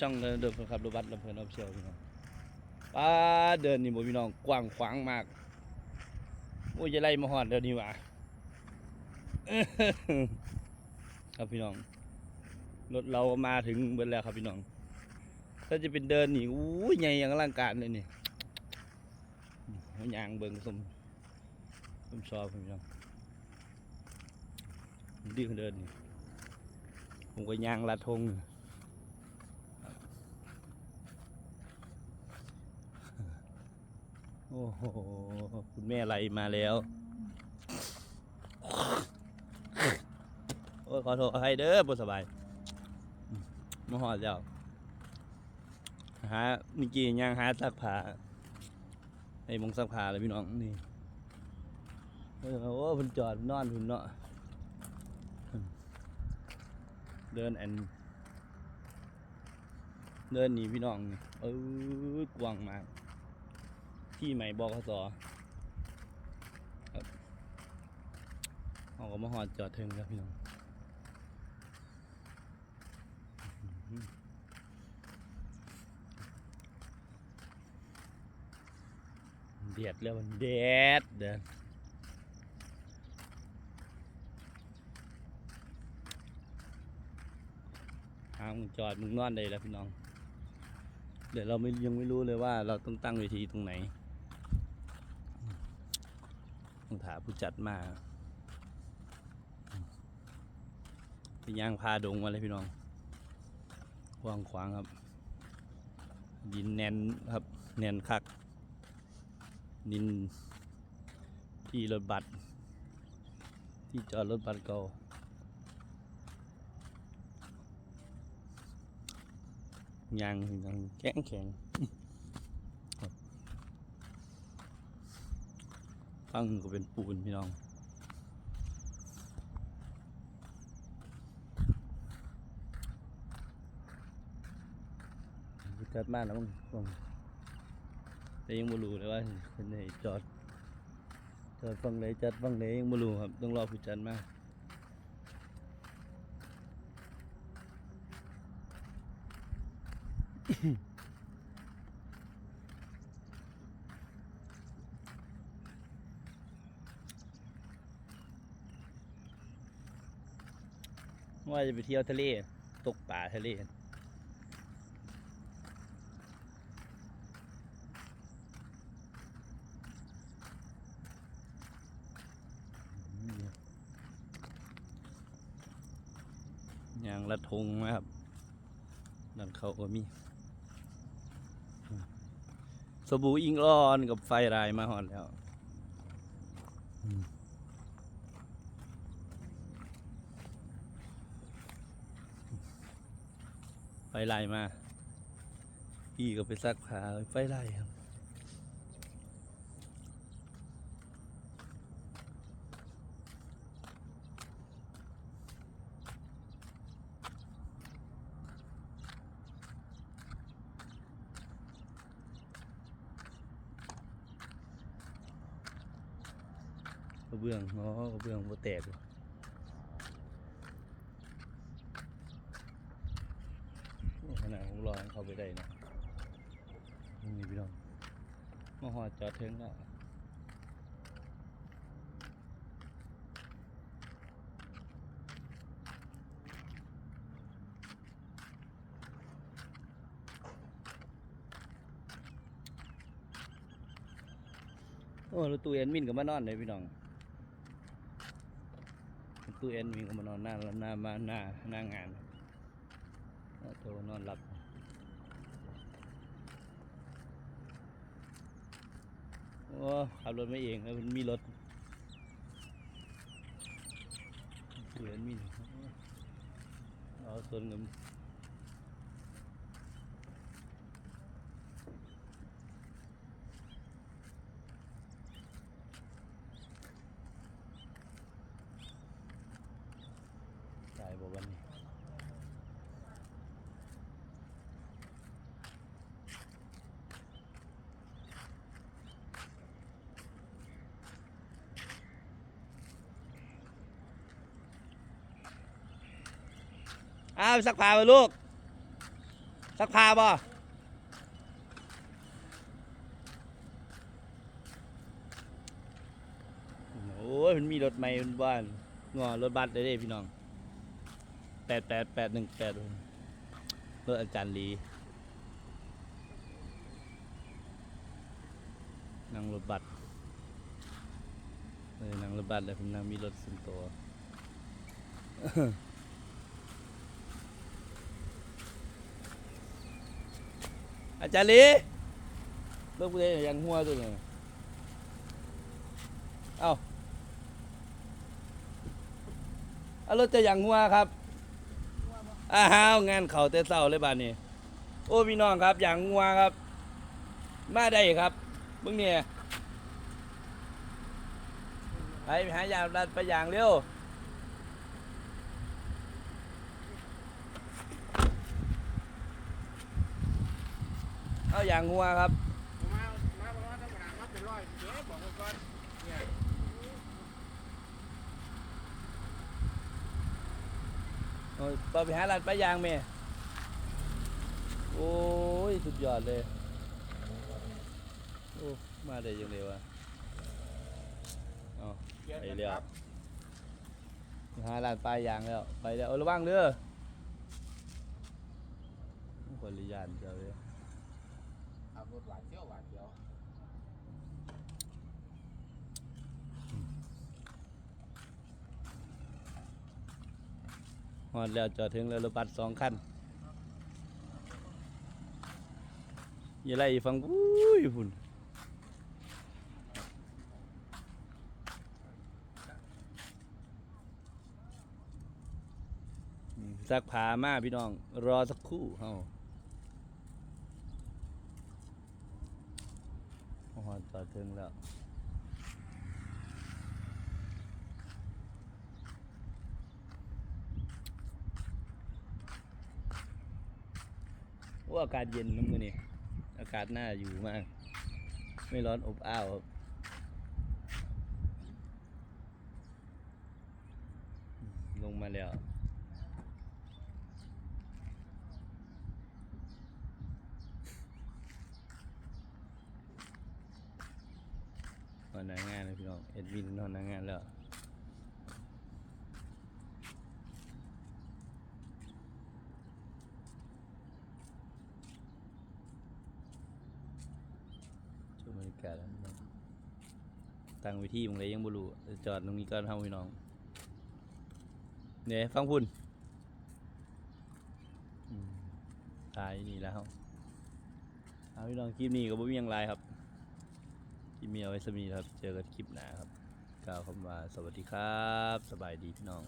ช่องเดินเดินครับรถบัสลำเพลินออฟเชียลพี่น้องป้าเดินนี่บ่พี่น้องกว้างขวางมากโอ้ยจะไล่มาหอดเดี๋ยวนี้ว่ะครับพี่น้องรถเรามาถึงเบิดแล้วครับพี่น้อง ถ้าจะเป็นเดินนี่อู้ยใหญ่อย่างอลังการเลยนี่เอายางเบิ่งสมสมชอบพี่น้องดีคนเดินนี่ผมก็ยางลัดทง โอ้โห คุณแม่ไหลมาแล้ว โอ้ยขอโทษให้เด้อบ่สบายมาหอดแล้วหาเมื่อกี้ยังหาซักผ้าไอ้มงซักผ้าเลยพี่น้องนี่โอ้เพิ่นจอดนอนพิ่นเนาะเดินแอนเดินหนีพี่น้องนี่เออกว้างมาก ที่ใหม่บกสครับเอาก็มาหอดจอดถึงครับพี่น้องเดียดแล้วมันเด็ดเดินทางมึงจอดมึงนอนได้แล้วพี่น้อง เดี๋ยวเราไม่ยังไม่รู้เลยว่าเราต้องตั้งเวทีตรงไหน ต้องถามผู้จัดมาเป็นยางพาดงมาเลยพี่น้องกว้างขวางครับ ดินแน่นครับ แน่นคัก ดินที่รถบัสที่จอดรถบัสเก่ายางยังแข็งแข็งครับ ฟังก็เป็นปูนพี่น้องจัดมากนะมึงลงแต่ยังไม่รู้เลยว่าคนไหนจอด จอดฟังไหนจัดฟังไหนยังไม่รู้ครับต้องรอผู้จัดมา ว่าจะไปเที่ยวทะเล ตกป่าทะเลอย่างละทงนะครับนั่นเขาก็มี สบู่อิงออนกับไฟรายมาหอดแล้ว อืม ไฟลายมา พี่ก็ไปซักผ้าไฟลายครับกระเบื้องอ๋อกระเบื้องบ่แตกหรอกโอ้ขนาดผม รอให้เข้าไปได้นะนี่พี่น้องมาหอดจอดเทิงแล้วโอ้แล้วตู้เอ็นมินก็มานอนเลยพี่น้องตู้เอ็นมีก็มานอนหน้าหน้ามาหน้าหน้างานแล้วโตนอนหลับ โอ้ขับรถไม่เองแล้วมันมีรถตู้เอ็นมีเอาส่วนเงินตายบ่วันนี้ อ้าวสักผ้าไปลูกซักผ้าบ่โอ้ยมันมีรถใหม่บนบ้านงอรถบัสได้เด้พี่น้องแปดแปดแปดหนึ่งแปดรถอาจารย์ลีนั่งรถบัสเออนั่งรถบัสแล้วผมนั่งมีรถส่วนตัว อาจารย์ลีเลิกพูดเลยยังหัวตัวเลยเอ้าเอารถจะยังหัวครับอ้าวงานเขาแต่เศร้าเลยบ้านนี้ โอ้พี่น้องครับอย่างงัวครับ มาได้ครับมึงเนี่ยไปหายางรัดไปอย่างเร็ว เอาอย่างงัวครับมามาบอกว่าธรรมดามาเป็นร้อยเจ๊บอกไว้ก่อนเนี่ยโอ้ยไปหาร้านปลายางแม่โอ้ยสุดยอดเลยโอ้มาได้ยังไงวะอ๋อเจ๊ไปเรียบหาร้านปลายางแล้วไปแล้วเอาระวังเด้อคนละยานเจ้าเลย รถหวานเที่ยวหวานเที่ยวฮอดแล้วจอดถึงแล้วรถบัสสองคันอย่าไล่ฟังอุ้ยพุ่นสักผามาพี่น้อง รอสักครู่เฮา อดจอดถึงแล้วว่าอากาศเย็นน้ำมือนี่อากาศน่าอยู่มาก ไม่ร้อนอบอ้าวครับลงมาแล้ว อนหน้างานเลยพี่น้องเอ็ดวินนอนหน้างานแล้วช่วงบรรยากาศแล้วตั้งวิธีมึงเลยยังบ่รู้จอดตรงนี้ก่อนเฮาพี่น้องเนี่ยฟังพุ่นตายนี่แล้วเอาพี่น้องคลิปนี้ก็บ่มียังไรครับ ที่มีเอาไว้สมีครับ เจอกันคลิปหน้าครับกล่าวคำว่าสวัสดีครับ สบายดีพี่น้อง